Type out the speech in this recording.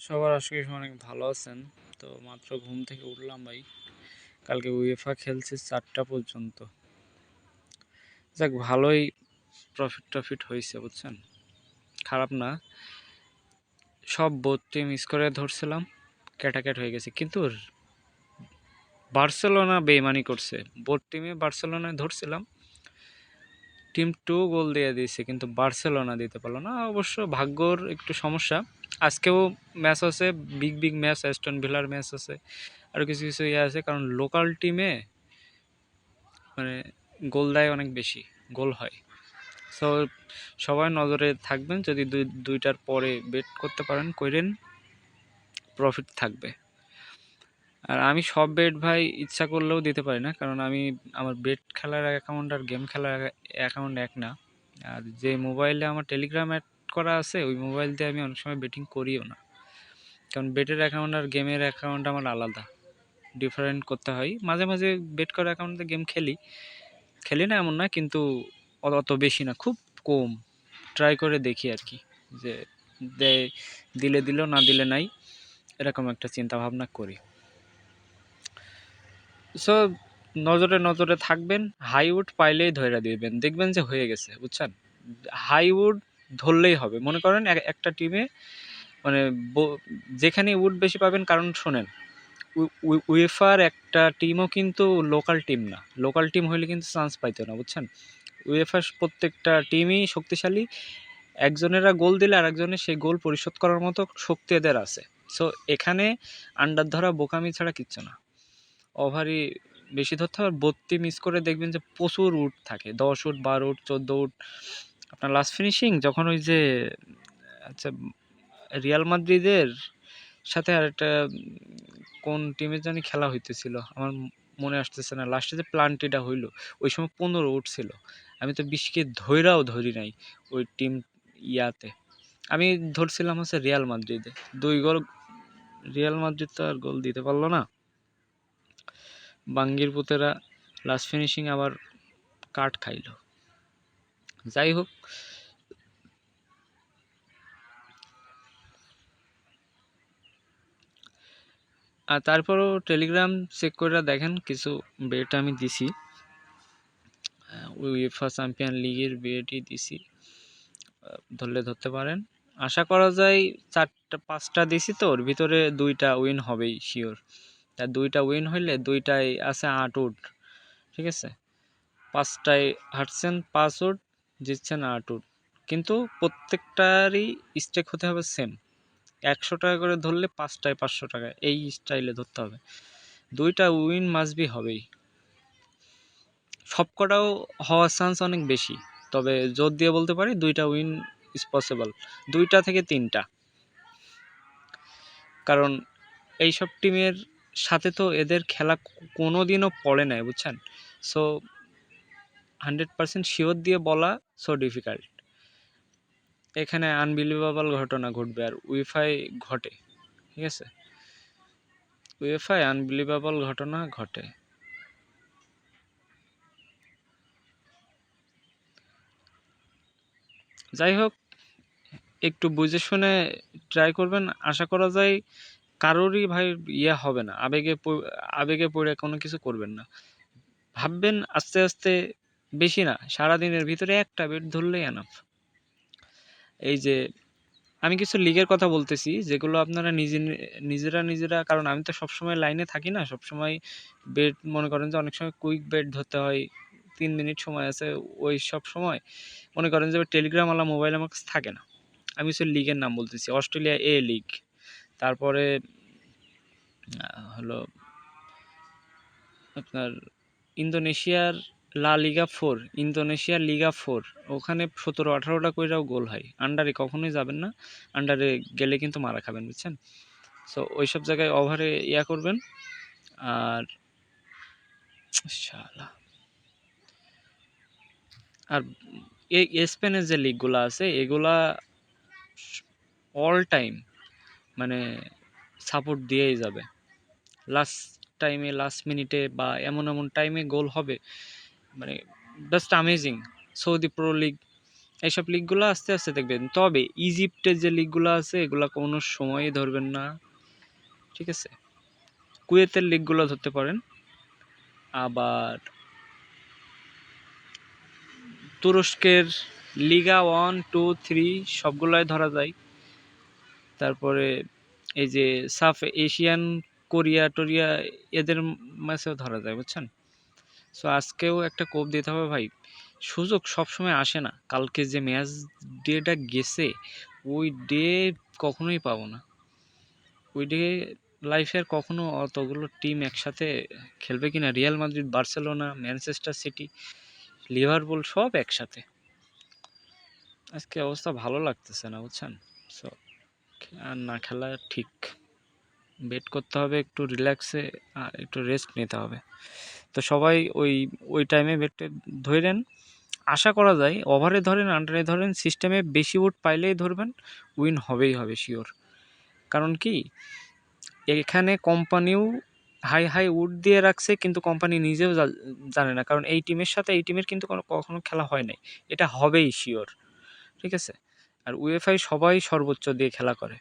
সবার আশা করি অনেক ভালো আছেন। তো মাত্র ঘুম থেকে উঠলাম ভাই। কালকে উয়েফা খেলছে চারটা পর্যন্ত। যাক, ভালোই প্রফিট টফিট হয়েছে, বুঝছেন? খারাপ না। সব বোর্ডটি মিস করে ধরছিলাম, ক্যাটাক্যাট হয়ে গেছে। কিন্তু বার্সেলোনা বেইমানি করছে। বোর্ড টিমে বার্সেলোনায় ধরছিলাম। টিম টু গোল দিয়ে দিয়েছে, কিন্তু বার্সেলোনা দিতে পারল না। অবশ্য ভাগ্যর একটু সমস্যা। আজকেও ম্যাচ আছে বিগ বিগ ম্যাচ অ্যাস্টন ভিলার ম্যাচ আছে। আরও কিছু কিছু ইয়ে আছে, কারণ লোকাল টিমে মানে গোল দেয় অনেক বেশি গোল হয়। সো সবাই নজরে থাকবেন, যদি দুই, দুইটার পরে বেট করতে পারেন করেন প্রফিট থাকবে। আর আমি সব বেট ভাই ইচ্ছা করলেও দিতে পারি না, কারণ আমি, আমার বেট খেলার অ্যাকাউন্ট আর গেম খেলার অ্যাকাউন্ট এক না। আর যে মোবাইলে আমার টেলিগ্রাম অ্যাড করা আছে, ওই মোবাইল দিয়ে আমি অনেক সময় বেটিং করিও না। কারণ বেটের অ্যাকাউন্ট আর গেমের অ্যাকাউন্ট আমার আলাদা। ডিফারেন্ট করতে হয়। মাঝে মাঝে বেট করা অ্যাকাউন্টে গেম খেলি। খেলি না এমন না কিন্তু অত বেশি না, খুব কম। ট্রাই করে দেখি আর কি, যে দেয় দিলে দিল, না দিলে নাই, এরকম একটা চিন্তা ভাবনা করি। সো নজরে নজরে থাকবেন হাইউড পাইলেই ধরে দিবেন। দেখবেন যে হয়ে গেছে, বুঝছেন? হাইউড ধরলেই হবে। মনে করেন একটা টিমে মানে যেখানে উড বেশি পাবেন, কারণ শোনেন উয়েফার একটা টিমও কিন্তু লোকাল টিম না। লোকাল টিম হলে কিন্তু চান্স পাইতো না, বুঝছেন? উয়েফার প্রত্যেকটা টিমই শক্তিশালী। একজনেরা গোল দিলে আরেকজনের সেই গোল পরিশোধ করার মতো শক্তি এদের আছে। সো এখানে আন্ডার ধরা, বোকামি ছাড়া কিচ্ছু না। ওভারই বেশি ধরতে হবে বত্তি মিস করে দেখবেন যে প্রচুর উট থাকে। দশ উট বারো উট চোদ্দ উট আপনার লাস্ট ফিনিশিং যখন ওই যে আচ্ছা রিয়াল মাদ্রিদের সাথে আর একটা কোন টিমের জানি খেলা হইতেছিল, আমার মনে আসতেছে না লাস্টে যে প্লান্টিটা হইল, ওই সময় পনেরো উঠছিল আমি তো বিশকে ধৈরাও ধরি নাই ওই টিম ইয়াতে। আমি ধরছিলাম হচ্ছে রিয়াল মাদ্রিদে দুই গোল রিয়াল মাদ্রিদ তো আর গোল দিতে পারল না। বাঙ্গির পুতেরা লাস্ট ফিনিশিং আবার কাট খাইল। যাই হোক। আর তারপরও টেলিগ্রাম চেক করে দেখেন, কিছু বেট আমি দিছি। উইফা চ্যাম্পিয়ন লিগের বেটই দিছি। ধরলে ধরতে পারেন। আশা করা যায় চারটা, পাঁচটা দিছি তো, ওর ভিতরে দুইটা উইন হবেই শিওর তা দুইটা উইন হইলে দুইটাই আছে আট উড ঠিক আছে? পাঁচটায় হাঁটছেন পাঁচ উড জিতছেন উড কিন্তু প্রত্যেকটারই স্টেক হতে হবে সেম একশো টাকা করে ধরলে পাঁচটায় পাঁচশো টাকা, এই স্টাইলে ধরতে হবে। দুইটা উইন মাসবি হবেই। সবকটাও হওয়ার চান্স অনেক বেশি। তবে জোর দিয়ে বলতে পারি, দুইটা উইন ইজ পসিবল দুইটা থেকে তিনটা। কারণ এইসব টিমের সাথে তো এদের খেলা কোনো দিনও পড়ে নাই, বুঝছেন? সো হান্ড্রেড পারসেন্ট শিওর দিয়ে বলা সো ডিফিকাল্ট এখানে আনবিলিভেবল ঘটনা ঘটবে আর উইফাই ঘটে, ঠিক আছে? উইফাই আনবিলিভেবল ঘটনা ঘটে। যাই হোক, একটু বুঝে শুনে ট্রাই করবেন। আশা করা যায় কারোরই ভাই ইয়ে হবে না, আবেগে আবেগে পড়ে কোনো কিছু করবেন না। ভাববেন আস্তে আস্তে বেশি না, সারাদিনের ভিতরে একটা বেড ধরলেই এনাফ এই যে, আমি কিছু লিগের কথা বলতেছি, যেগুলো আপনারা নিজে, নিজেরা নিজেরা, কারণ আমি তো সবসময় লাইনে থাকি না, সবসময় বেড মনে করেন যে অনেক সময় কুইক বেড ধরতে হয়, তিন মিনিট সময় আছে ওই সব সময়। মনে করেন যে টেলিগ্রামওয়ালা মোবাইল আমার কাছে থাকে না। আমি কিছু লিগের নাম বলতেছি অস্ট্রেলিয়া এ লিগ তারপরে হলো আপনার ইন্দোনেশিয়ার লা লিগা ফোর ইন্দোনেশিয়ার লিগা ফোর। ওখানে সতেরো, আঠারোটা কইরাও গোল হয়। আন্ডারে কখনোই যাবেন না। আন্ডারে গেলে কিন্তু মারা খাবেন, বুঝছেন? সো ওই সব জায়গায় ওভারে ইয়া করবেন। আর আর এই স্পেনের যে লিগগুলো আছে, এগুলা অল টাইম মানে সাপোর্ট দিয়েই যাবে। লাস্ট টাইমে লাস্ট মিনিটে বা এমন এমন টাইমে গোল হবে। মানে just amazing Saudi pro league এইসব লিগগুলো আস্তে আস্তে দেখবেন। তবে ইজিপ্টের যে লিগগুলো আছে, এগুলো কোনো সময়ই ধরবেন না। ঠিক আছে? কুয়েতের লিগগুলো ধরতে পারেন। আবার তুরস্কের লিগা ওয়ান টু থ্রি সবগুলোই ধরা যায়। তারপরে এই যে সাফ এশিয়ান কোরিয়া টোরিয়া এদের ম্যাচেও ধরা যায়, বুঝছেন? সো আজকেও একটা কোপ দিতে হবে ভাই। সুযোগ সবসময় আসে না। কালকে যে ম্যাচ ডেটা গেছে, ওই ডে কখনোই পাবো না। ওই ডে লাইফের কখনো অতগুলো টিম একসাথে খেলবে কিনা? Real Madrid Barcelona Manchester City Liverpool সব একসাথে। আজকে অবস্থা ভালো লাগতেছে না, বুঝছেন? সো আর না খেলা ঠিক। বেট করতে হবে, একটু রিল্যাক্সে আর একটু রেস্ট নিতে হবে। তো সবাই ওই ওই টাইমে বেটে ধরেন আশা করা যায় ওভারে ধরেন আন্ডারে ধরেন সিস্টেমে বেশি উড পাইলেই ধরবেন উইন হবেই হবে শিওর কারণ কি? এখানে কোম্পানিও হাই হাই উড দিয়ে রাখছে, কিন্তু কোম্পানি নিজেও জানে না। কারণ এই টিমের সাথে, এই টিমের কিন্তু কোনো, কখনো খেলা হয় নাই। এটা হবেই শিওর ঠিক আছে? আর উএফআই সবাই সর্বোচ্চ দিয়ে খেলা করে।